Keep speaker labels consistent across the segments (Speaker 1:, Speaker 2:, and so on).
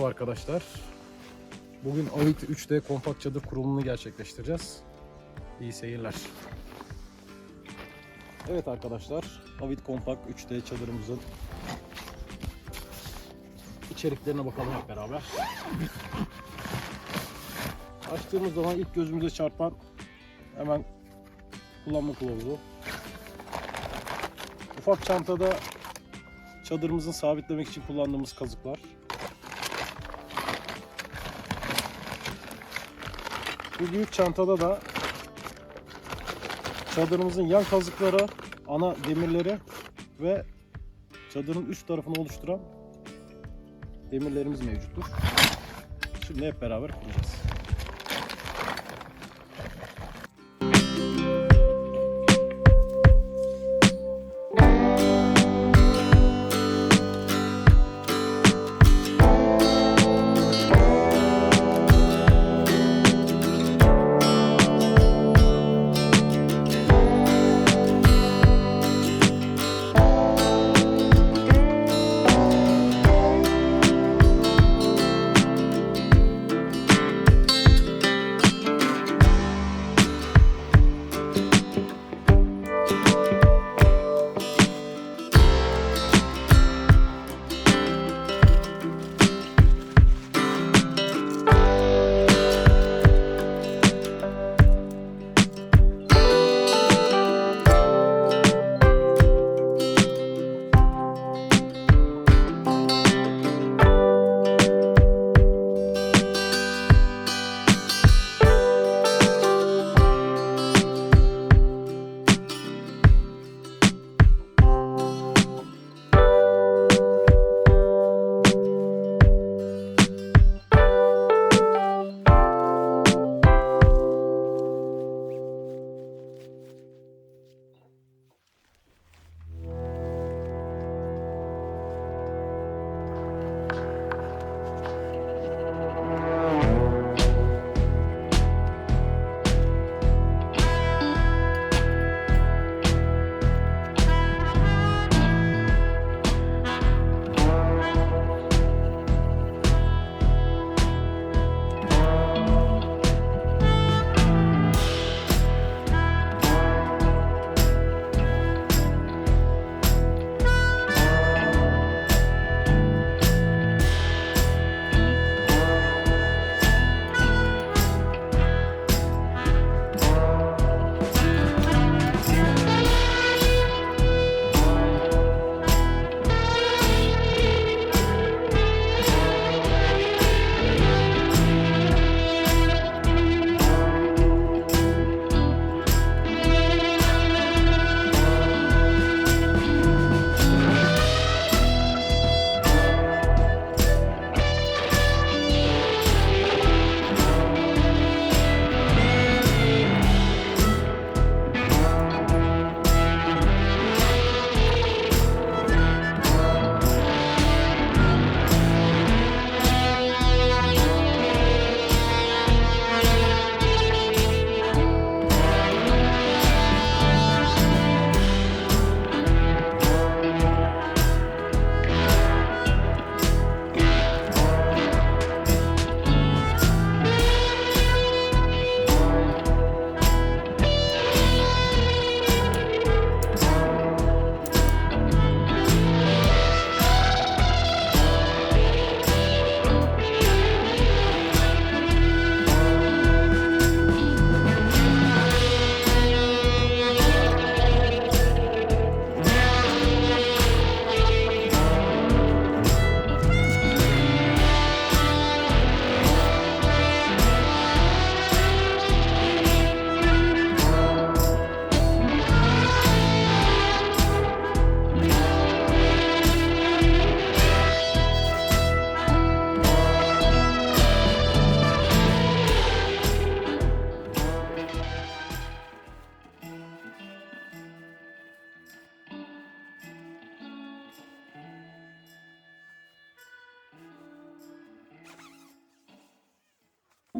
Speaker 1: arkadaşlar. Bugün Avit 3D kompakt çadır kurulumunu gerçekleştireceğiz. İyi seyirler. Evet arkadaşlar, Avit kompakt 3D çadırımızın içeriklerine bakalım hep beraber. Açtığımız zaman ilk gözümüze çarpan hemen kullanma kılavuzu. Ufak çantada çadırımızın sabitlemek için kullandığımız kazıklar. Bu büyük çantada da çadırımızın yan kazıkları, ana demirleri ve çadırın üst tarafını oluşturan demirlerimiz mevcuttur. Şimdi hep beraber kuracağız.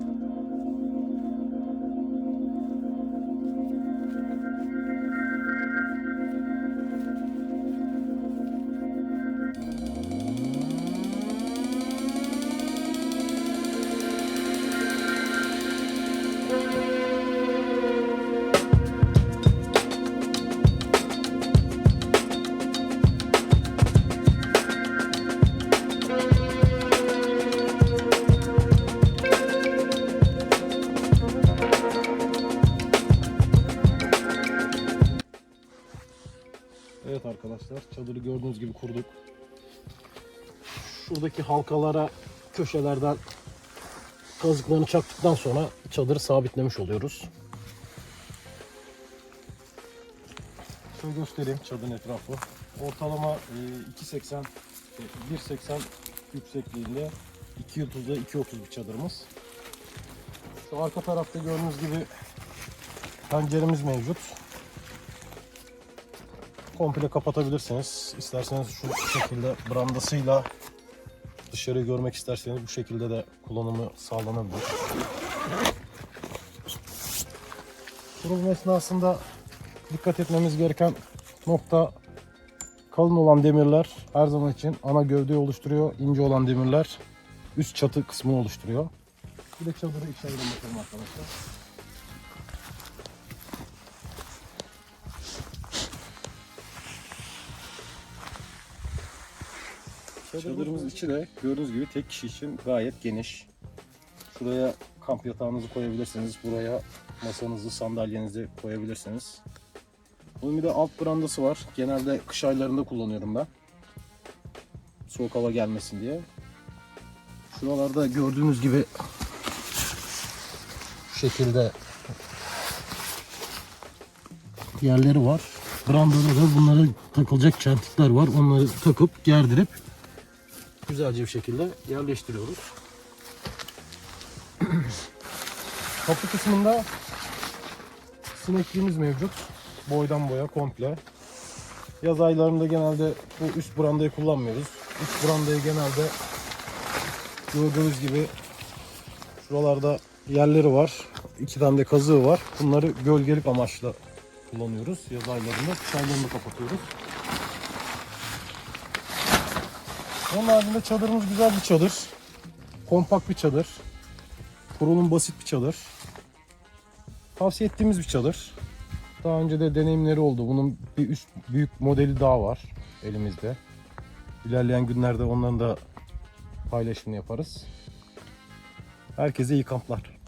Speaker 1: thank you arkadaşlar. Çadırı gördüğünüz gibi kurduk. Şuradaki halkalara köşelerden kazıklarını çaktıktan sonra çadırı sabitlemiş oluyoruz. Şöyle göstereyim çadırın etrafı. Ortalama e, 2.80 e, 1.80 yüksekliğinde 2.30'da 2.30 bir çadırımız. Şu arka tarafta gördüğünüz gibi penceremiz mevcut. Komple kapatabilirsiniz. İsterseniz şu şekilde brandasıyla dışarıyı görmek isterseniz bu şekilde de kullanımı sağlanabilir. Kurulum esnasında dikkat etmemiz gereken nokta kalın olan demirler her zaman için ana gövdeyi oluşturuyor. İnce olan demirler üst çatı kısmını oluşturuyor. Bir de çadırı içeriden bakalım arkadaşlar. Çadırımız içi de gördüğünüz gibi tek kişi için gayet geniş. Şuraya kamp yatağınızı koyabilirsiniz. Buraya masanızı, sandalyenizi koyabilirsiniz. Bunun bir de alt brandası var. Genelde kış aylarında kullanıyorum ben. Soğuk hava gelmesin diye. Şuralarda gördüğünüz gibi şu şekilde yerleri var. Brandada da bunlara takılacak çentikler var. Onları takıp gerdirip güzelce bir şekilde yerleştiriyoruz. Kapı kısmında sinekliğimiz mevcut. Boydan boya komple. Yaz aylarında genelde bu üst brandayı kullanmıyoruz. Üst brandayı genelde gördüğünüz gibi şuralarda yerleri var. İki tane de kazığı var. Bunları gölgelik amaçla kullanıyoruz. Yaz aylarında. Kış aylarında kapatıyoruz. Onun haricinde çadırımız güzel bir çadır. Kompakt bir çadır. Kurulum basit bir çadır. Tavsiye ettiğimiz bir çadır. Daha önce de deneyimleri oldu. Bunun bir üst büyük modeli daha var elimizde. İlerleyen günlerde onların da paylaşımını yaparız. Herkese iyi kamplar.